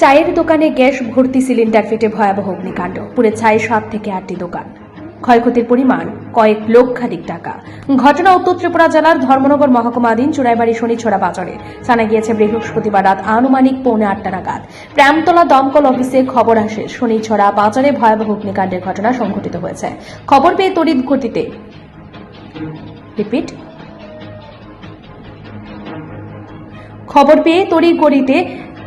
চায়ের দোকানে গ্যাস ভর্তি সিলিন্ডার ফেটে ভয়াবহ অগ্নিকাণ্ড। পুড়ে ছাই সাত থেকে আটটি দোকান। ক্ষয়ক্ষতির পরিমাণ কয়েক লক্ষাধিক টাকা। ঘটনা উত্তর ত্রিপুরা জেলার ধর্মনগর মহকুমাধীন চুড়াইবাড়ি শনিছড়া বাজারে। জানা গিয়েছে, বৃহস্পতিবার রাত আনুমানিক পৌনে আটটা নাগাদ প্রামতলা দমকল অফিসে খবর আসে, শনিছড়া বাজারে ভয়াবহ অগ্নিকাণ্ডের ঘটনা সংঘটিত হয়েছে। খবর পেয়ে তড়িৎ গতিতে রিপিট। খবর পেয়ে তড়িঘড়িতে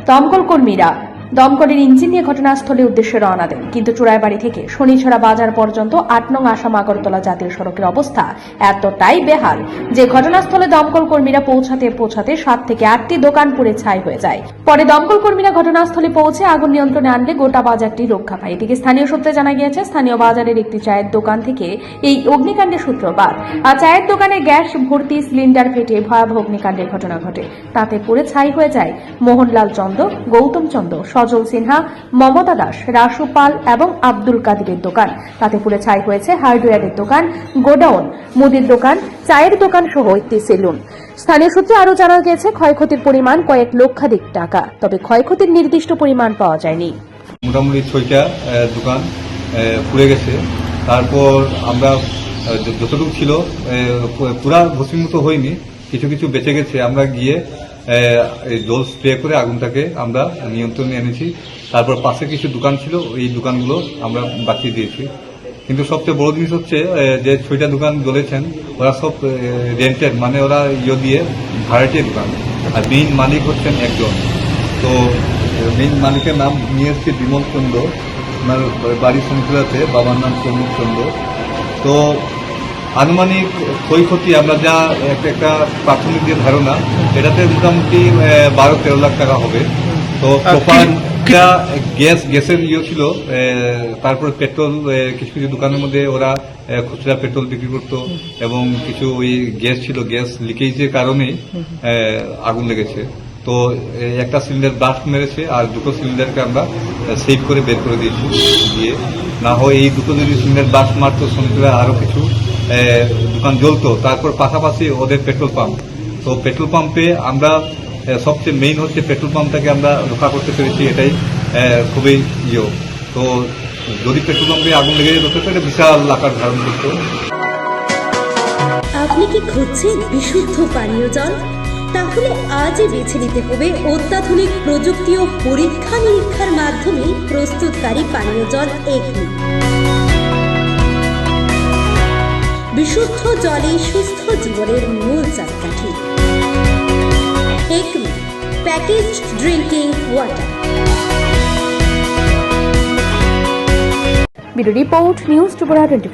দমকল কর্মীরা দমকলের ইঞ্জিন নিয়ে ঘটনাস্থলে উদ্দেশ্যে রওনা দেন। কিন্তু চুড়াইবাড়ি থেকে শনিছড়া বাজার পর্যন্ত আট নং আসাম আগরতলা জাতীয় সড়কের অবস্থা এতটাই বেহাল যে ঘটনাস্থলে দমকল কর্মীরা পৌঁছাতে পৌঁছাতে সাত থেকে আটটি দোকান পুড়ে ছাই হয়ে যায়। পরে দমকল কর্মীরা ঘটনাস্থলে পৌঁছে আগুন নিয়ন্ত্রণে আনলে গোটা বাজারটি রক্ষা পায়। এদিকে স্থানীয় সূত্রে জানা গিয়েছে, স্থানীয় বাজারের একটি চায়ের দোকান থেকে এই অগ্নিকাণ্ডের সূত্রপাত। আর চায়ের দোকানে গ্যাস, ভর্তি, সিলিন্ডার ফেটে ভয়াবহ অগ্নিকাণ্ডের ঘটনা ঘটে। তাতে পুড়ে ছাই হয়ে যায় মোহনলাল চন্দ গৌতম চন্দ সজল সিনহা, মমতা দাস, রাসু পাল এবং আব্দুল কাদিরের দোকান। তাতে পুড়ে ছাই হয়েছে হার্ডওয়্যারের দোকান, গোডাউন, মুদির দোকান, চায়ের দোকান সহ একটি সেলুন। স্থানীয় সূত্রে আরও জানা গেছে ক্ষয়ক্ষতির পরিমাণ কয়েক লক্ষাধিক টাকা, তবে ক্ষয়ক্ষতির নির্দিষ্ট পরিমাণ পাওয়া যায়নি। মোটামুটি ছয়টা দোকান পুড়ে গেছে। তারপর আমরা যতটুকু ছিল পুরা ভস্মীভূত হয়নি, কিছু কিছু বেঁচে গেছে। আমরা গিয়ে এই জল স্প্রে করে আগুনটাকে আমরা নিয়ন্ত্রণে এনেছি। তারপর পাশে কিছু দোকান ছিল, এই দোকানগুলো আমরা বাঁচিয়ে দিয়েছি। কিন্তু সবচেয়ে বড় জিনিস হচ্ছে যে ছয়টা দোকান জ্বলেছেন, ওরা সব রেন্টেড মানে ওরা ইয়ে দিয়ে ভাড়াটিয়া দোকান। আর মেইন মালিক হচ্ছেন একজন। তো মেইন মালিকের নাম নিয়ে এসছি বিমল চন্দ্র। ওনার বাড়ি শঙ্কুরাতে বাবার নাম চন্দ্র। তো আনুমানিক ক্ষয়ক্ষতি আমরা যা একটা একটা প্রাথমিক যে ধারণা এটাতে মোটামুটি বারো তেরো লাখ টাকা হবে। তো প্রপার গ্যাস গ্যাসের ইয়ে ছিল তারপরে পেট্রোল কিছু কিছু দোকানের মধ্যে ওরা খুচরা পেট্রোল বিক্রি করতো এবং কিছু ওই গ্যাস ছিল গ্যাস লিকেজের কারণে আগুন লেগেছে। তো একটা সিলিন্ডার ব্লাস্ট মেরেছে আর দুটো সিলিন্ডারকে আমরা সেভ করে বের করে দিয়েছি। দিয়ে না হয় এই দুটো যদি সিলিন্ডার ব্লাস্ট মারতো শ্রমিকরা আরও কিছু দোকান জ্বলতো। তারপর পাশাপাশি ওদের পেট্রোল পাম্প। তো পেট্রোল পাম্পে আমরা সবচেয়ে মেইন হচ্ছে পেট্রোল পাম্পটাকে আমরা রক্ষা করতে পেরেছি। এটাই খুবই ইয়ে। তো যদি পেট্রোল পাম্পে আগুন লেগে যেত এটা বিশাল আকার ধারণ করতো। আপনি কি খুঁজছেন বিশুদ্ধ পানীয় জল? তাহলে আজই বেছে নিতে হবে অত্যাধুনিক প্রযুক্তি ও পরীক্ষা নিরীক্ষার মাধ্যমে প্রস্তুতকারী পানীয় জল এগনি বিশুদ্ধ জলে সুস্থ জীবনের মূল চাকাঠি। Acme package drinking water bureau report, news Tripura twenty